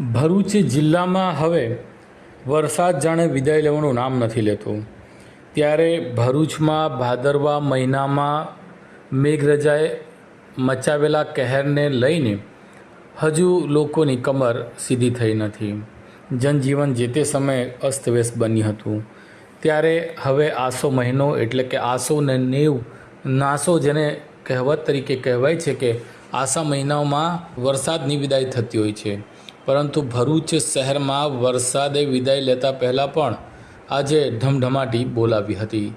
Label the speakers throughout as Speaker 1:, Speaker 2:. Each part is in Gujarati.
Speaker 1: ભરૂચ જિલ્લામાં હવે વરસાદ જાણે વિદાય લેવાનું નામ નથી લેતું. ત્યારે ભરૂચમાં ભાદરવા મહિનામાં મેઘરજાએ મચાવેલા કહેરને લઈને હજુ લોકોની કમર સીધી થઈ નથી. જનજીવન જે તે સમયે અસ્તવ્યસ્ત બન્યું હતું. ત્યારે હવે આસો મહિનો એટલે કે આસો ને નેવ નાસો જેને કહેવત તરીકે કહેવાય છે કે આસા મહિનાઓમાં વરસાદની વિદાય થતી હોય છે. પરંતુ ભરૂચ શહેરમાં વરસાદે વિદાય લેતા પહેલાં પણ આજે ઢમઢમાટી બોલાવી હતી.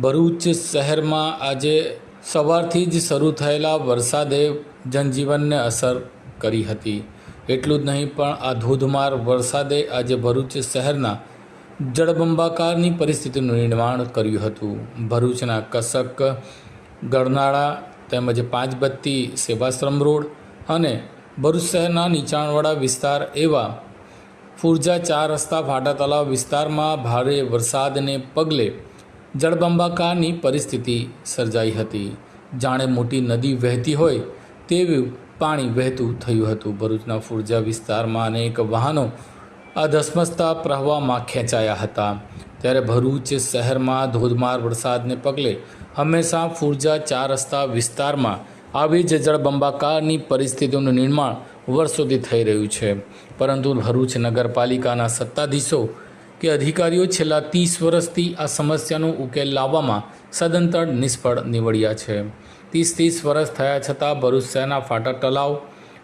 Speaker 1: ભરૂચ શહેરમાં આજે સવારથી જ શરૂ થયેલા વરસાદે જનજીવનને અસર કરી હતી. એટલું જ નહીં, પણ આ ધોધમાર વરસાદે આજે ભરૂચ શહેરના જળબંબાકારની પરિસ્થિતિનું નિર્માણ કર્યું હતું. ભરૂચના કસક, ગરનાળા તેમજ પાંચબત્તી સેવાશ્રમ રોડ અને ભરૂચ શહેરના નીચાણવાળા વિસ્તાર એવા ફુરજા ચાર રસ્તા ફાટા તળાવ વિસ્તારમાં ભારે વરસાદને પગલે જળબંબાકારની પરિસ્થિતિ સર્જાઈ હતી. જાણે મોટી નદી વહેતી હોય તેવું પાણી વહેતું થયું હતું. ભરૂચના ફુરજા વિસ્તારમાં અનેક વાહનો આ ધસમસતા પ્રવાહમાં ખેંચાયા હતા. ત્યારે ભરૂચ શહેરમાં ધોધમાર વરસાદને પગલે હંમેશા ફુરજા ચાર રસ્તા વિસ્તારમાં આવી જ જળબંબાકારની પરિસ્થિતિનું નિર્માણ વર્ષોથી થઈ રહ્યું છે. પરંતુ ભરૂચ નગરપાલિકાના સત્તાધીશો કે અધિકારીઓ છેલ્લા ત્રીસ વર્ષથી આ સમસ્યાનો ઉકેલ લાવવામાં સદંતર નિષ્ફળ નીવડ્યા છે. ત્રીસ ત્રીસ વર્ષ થયા છતાં ભરૂચ શહેરના ફાટા તલાવ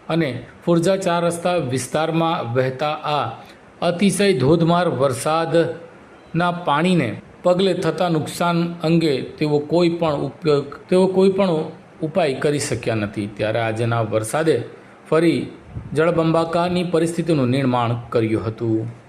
Speaker 1: અને ફુરજા ચાર રસ્તા વિસ્તારમાં વહેતા આ અતિશય ધોધમાર વરસાદના પાણીને પગલે થતા નુકસાન અંગે તેઓ કોઈ પણ ઉપયોગ તેઓ કોઈ પણ ઉપાય કરી શક્યા નથી. ત્યારે આજના વરસાદે ફરી જળબંબાકારની પરિસ્થિતિનું નિર્માણ કર્યું હતું.